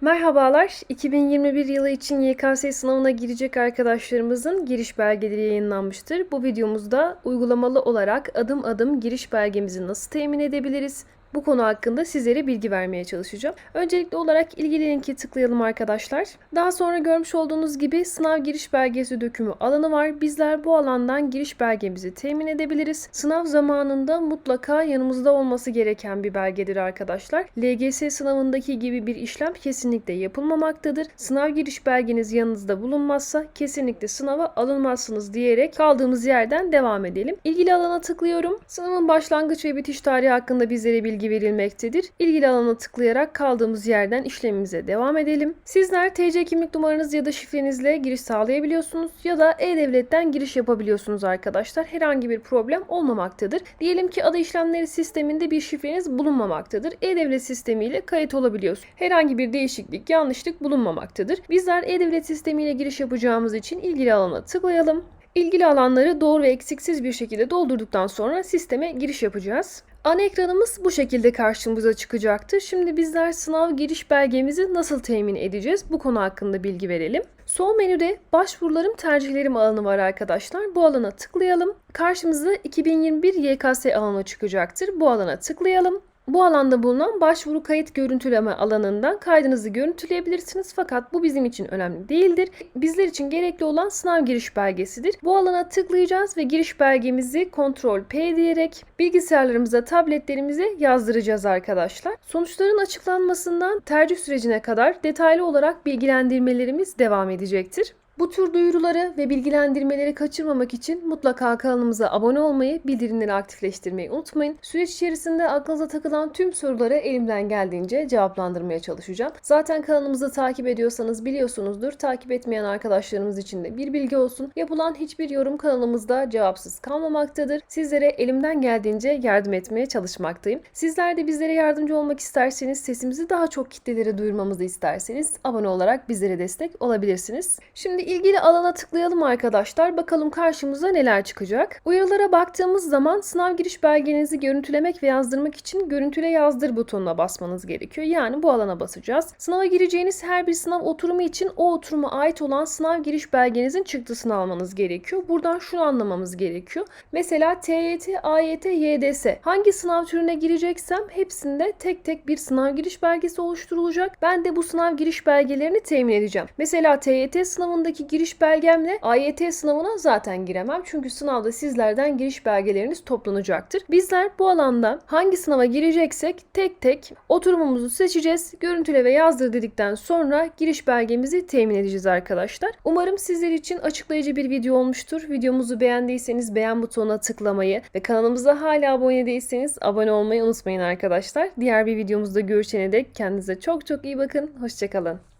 Merhabalar. 2021 yılı için YKS sınavına girecek arkadaşlarımızın giriş belgeleri yayınlanmıştır. Bu videomuzda uygulamalı olarak adım adım giriş belgemizi nasıl temin edebiliriz? Bu konu hakkında sizlere bilgi vermeye çalışacağım. Öncelikli olarak ilgili linki tıklayalım arkadaşlar. Daha sonra görmüş olduğunuz gibi sınav giriş belgesi dökümü alanı var. Bizler bu alandan giriş belgemizi temin edebiliriz. Sınav zamanında mutlaka yanımızda olması gereken bir belgedir arkadaşlar. LGS sınavındaki gibi bir işlem kesinlikle yapılmamaktadır. Sınav giriş belgeniz yanınızda bulunmazsa kesinlikle sınava alınmazsınız diyerek kaldığımız yerden devam edelim. İlgili alana tıklıyorum. Sınavın başlangıç ve bitiş tarihi hakkında bizlere bilgi verilmektedir. İlgili alana tıklayarak kaldığımız yerden işlemimize devam edelim. Sizler TC kimlik numaranız ya da şifrenizle giriş sağlayabiliyorsunuz ya da E-Devlet'ten giriş yapabiliyorsunuz arkadaşlar. Herhangi bir problem olmamaktadır. Diyelim ki ada işlemleri sisteminde bir şifreniz bulunmamaktadır. E-Devlet sistemiyle kayıt olabiliyorsunuz. Herhangi bir değişiklik, yanlışlık bulunmamaktadır. Bizler E-Devlet sistemiyle giriş yapacağımız için ilgili alana tıklayalım. İlgili alanları doğru ve eksiksiz bir şekilde doldurduktan sonra sisteme giriş yapacağız. Ana ekranımız bu şekilde karşımıza çıkacaktır. Şimdi bizler sınav giriş belgemizi nasıl temin edeceğiz? Bu konu hakkında bilgi verelim. Sol menüde başvurularım tercihlerim alanı var arkadaşlar. Bu alana tıklayalım. Karşımıza 2021 YKS alanı çıkacaktır. Bu alana tıklayalım. Bu alanda bulunan başvuru kayıt görüntüleme alanından kaydınızı görüntüleyebilirsiniz fakat bu bizim için önemli değildir. Bizler için gerekli olan sınav giriş belgesidir. Bu alana tıklayacağız ve giriş belgemizi Ctrl P diyerek bilgisayarlarımıza, tabletlerimize yazdıracağız arkadaşlar. Sonuçların açıklanmasından tercih sürecine kadar detaylı olarak bilgilendirmelerimiz devam edecektir. Bu tür duyuruları ve bilgilendirmeleri kaçırmamak için mutlaka kanalımıza abone olmayı, bildirimleri aktifleştirmeyi unutmayın. Süreç içerisinde aklınıza takılan tüm soruları elimden geldiğince cevaplandırmaya çalışacağım. Zaten kanalımızı takip ediyorsanız biliyorsunuzdur. Takip etmeyen arkadaşlarımız için de bir bilgi olsun. Yapılan hiçbir yorum kanalımızda cevapsız kalmamaktadır. Sizlere elimden geldiğince yardım etmeye çalışmaktayım. Sizler de bizlere yardımcı olmak isterseniz, sesimizi daha çok kitlelere duyurmamızı isterseniz abone olarak bizlere destek olabilirsiniz. Şimdi ilgili alana tıklayalım arkadaşlar. Bakalım karşımıza neler çıkacak. Uyarılara baktığımız zaman sınav giriş belgenizi görüntülemek ve yazdırmak için görüntüle yazdır butonuna basmanız gerekiyor. Yani bu alana basacağız. Sınava gireceğiniz her bir sınav oturumu için o oturuma ait olan sınav giriş belgenizin çıktısını almanız gerekiyor. Buradan şunu anlamamız gerekiyor. Mesela TYT, AYT, YDS hangi sınav türüne gireceksem hepsinde tek tek bir sınav giriş belgesi oluşturulacak. Ben de bu sınav giriş belgelerini temin edeceğim. Mesela TYT sınavındaki giriş belgemle AYT sınavına zaten giremem. Çünkü sınavda sizlerden giriş belgeleriniz toplanacaktır. Bizler bu alanda hangi sınava gireceksek tek tek oturumumuzu seçeceğiz. Görüntüle ve yazdır dedikten sonra giriş belgemizi temin edeceğiz arkadaşlar. Umarım sizler için açıklayıcı bir video olmuştur. Videomuzu beğendiyseniz beğen butonuna tıklamayı ve kanalımıza hala abone değilseniz abone olmayı unutmayın arkadaşlar. Diğer bir videomuzda görüşene dek kendinize çok çok iyi bakın. Hoşçakalın.